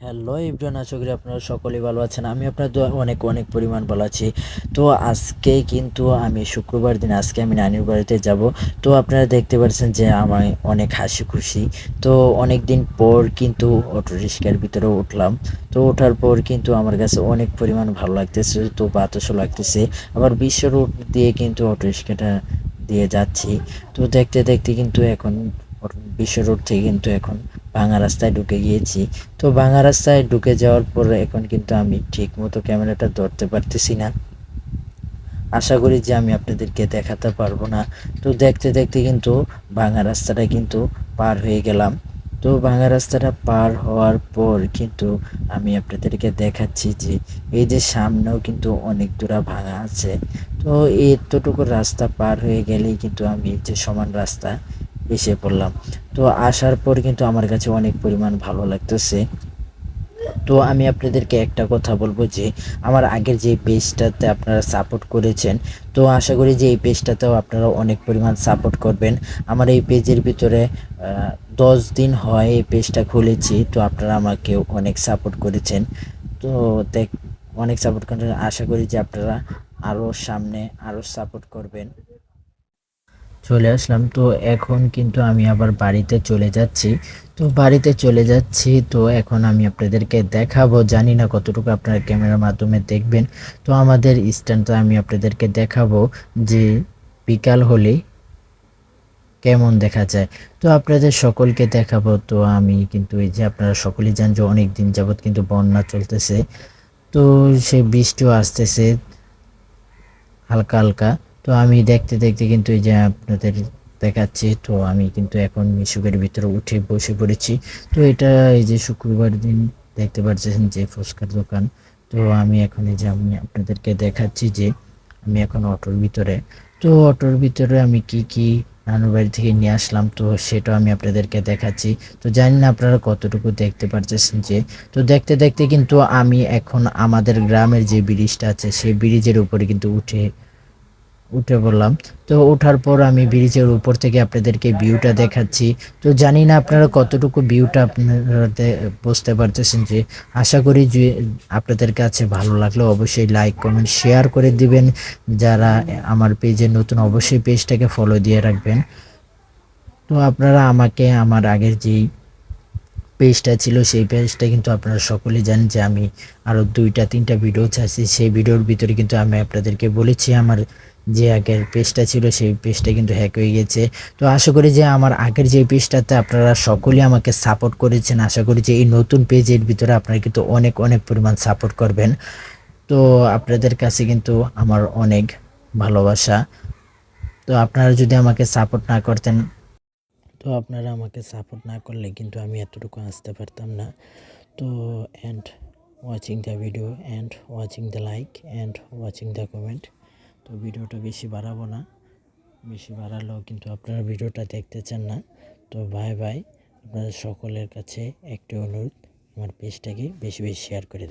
Hello Ibran আশা করি আপনারা সকলেই ভালো আছেন। আমি আপনার অনেক অনেক পরিমাণ ভালো আছি। তো আজকে কিন্তু আমি শুক্রবার দিন, আজকে আমি নানির বাড়িতে যাব। তো আপনারা দেখতে পাচ্ছেন যে আমার অনেক হাসি খুশি। তো অনেক দিন পর কিন্তু অটো রিক্সার ভিতরে উঠলাম। তো ওঠার পর কিন্তু আমার কাছে অনেক পরিমাণ ভালো লাগতেছে, তো বাতাসও লাগতেছে। আবার বিশ্ব রোড দিয়ে কিন্তু অটো রিক্সাটা দিয়ে যাচ্ছি। তো দেখতে দেখতে কিন্তু এখন বিশ্ব রোড থেকে কিন্তু এখন ভাঙা রাস্তায় ঢুকে গিয়েছি। তো ভাঙা রাস্তায় ঢুকে যাওয়ার পর এখন কিন্তু আমি ঠিক মতো ক্যামেরাটা ধরতে পারতেছি না। আশা করি যে আমি আপনাদেরকে দেখাতে পারব না। তো দেখতে দেখতে কিন্তু ভাঙা রাস্তাটা কিন্তু পার হয়ে গেলাম। তো ভাঙা রাস্তাটা পার হওয়ার পর কিন্তু আমি আপনাদেরকে দেখাচ্ছি যে এই যে সামনেও কিন্তু অনেক দূরা ভাঙা আছে। তো এতটুকু রাস্তা পার হয়ে গেলেই কিন্তু আমি যে সমান রাস্তা এসে পড়লাম। তো আসার পর কিন্তু আমার কাছে অনেক পরিমাণ ভালো লাগতেছে। তো আমি আপনাদেরকে একটা কথা বলব যে, আমার আগের যে পেজটাতে আপনারা সাপোর্ট করেছেন, তো আশা করি যে এই পেজটাতেও আপনারা অনেক পরিমাণ সাপোর্ট করবেন। আমার এই পেজের ভিতরে দশ দিন হয় এই পেজটা খুলেছি, তো আপনারা আমাকে অনেক সাপোর্ট করেছেন। তো অনেক সাপোর্ট করেন আশা করি যে আপনারা আরও সামনে আরও সাপোর্ট করবেন। চলে আসলাম। তো এখন কিন্তু আমি আবার বাড়িতে চলে যাচ্ছি। তো বাড়িতে চলে যাচ্ছি। তো এখন আমি আপনাদেরকে দেখাবো। জানি না কতটুকু আপনারা ক্যামেরার মাধ্যমে দেখবেন। তো আমাদের স্ট্যান্ডটা আমি আপনাদেরকে দেখাবো যে বিকাল হলে কেমন দেখা যায়। তো আপনাদের সকলকে দেখাবো। তো আমি কিন্তু এই যে আপনারা সকলেই জান যে অনেক দিন যাবৎ কিন্তু বন্যা চলতেছে। তো সে বৃষ্টিও আসতেছে হালকা হালকা। তো আমি দেখতে দেখতে কিন্তু এই যে আপনাদের দেখাচ্ছি, তো আমি কিন্তু এখন মিশুকের ভিতরে উঠে বসে পড়েছি। তো এটা এই যে শুক্রবার দিন দেখতে পাচ্ছেন যে ফুচকার দোকান। তো আমি এখন এই যে আমি আপনাদেরকে দেখাচ্ছি যে আমি এখন অটোর ভিতরে। তো অটোর ভিতরে আমি কি কি নানুর বাড়ি থেকে নিয়ে আসলাম, তো সেটাও আমি আপনাদেরকে দেখাচ্ছি। তো জানি না আপনারা কতটুকু দেখতে পারতেছেন যে, তো দেখতে দেখতে কিন্তু আমি এখন আমাদের গ্রামের যে ব্রিজটা আছে, সেই ব্রিজের উপরে কিন্তু উঠে উঠে পড়লাম। তো ওঠার পর আমি ব্রিজের উপর থেকে আপনাদেরকে ভিউটা দেখাচ্ছি। তো জানি না আপনারা কতটুকু ভিউটা আপনারা বুঝতে পারতেছেন যে, আশা করি যে আপনাদের কাছে ভালো লাগলে, অবশ্যই লাইক কমেন্ট শেয়ার করে দিবেন। যারা আমার পেজে নতুন, অবশ্যই পেজটাকে ফলো দিয়ে রাখবেন। তো আপনারা আমাকে, আমার আগের যেই পেজটা ছিল, সেই পেজটা কিন্তু আপনারা সকলেই জানেন যে আমি আরও দুইটা, তিনটা ভিডিও চাইছি সেই ভিডিওর ভিতরে কিন্তু আমি আপনাদেরকে বলেছি আমার যে আগের পেজটা ছিল, সেই পেজটা কিন্তু হ্যাক হয়ে গেছে। তো আশা করি যে আমার আগের যে পেজটাতে আপনারা সকলেই আমাকে সাপোর্ট করেছেন। আশা করি যে এই নতুন পেজের ভিতরে আপনারা কিন্তু অনেক অনেক পরিমাণ সাপোর্ট করবেন। তো আপনাদের কাছে কিন্তু আমার অনেক ভালোবাসা। তো আপনারা যদি আমাকে সাপোর্ট না করতেন তো আপনারা আমাকে সাপোর্ট না করলে কিন্তু আমি এতটুকু আসতে পারতাম না। তো and watching the video and watching the like and watching the comment তো ভিডিওটা বেশি বাড়াবো না। বেশি বাড়ালেও কিন্তু আপনারা ভিডিওটা দেখতে চান না। তো বাই বাই আপনাদের সকলের কাছে একটি অনুরোধ। আমার পেজটাকে বেশি বেশি শেয়ার করে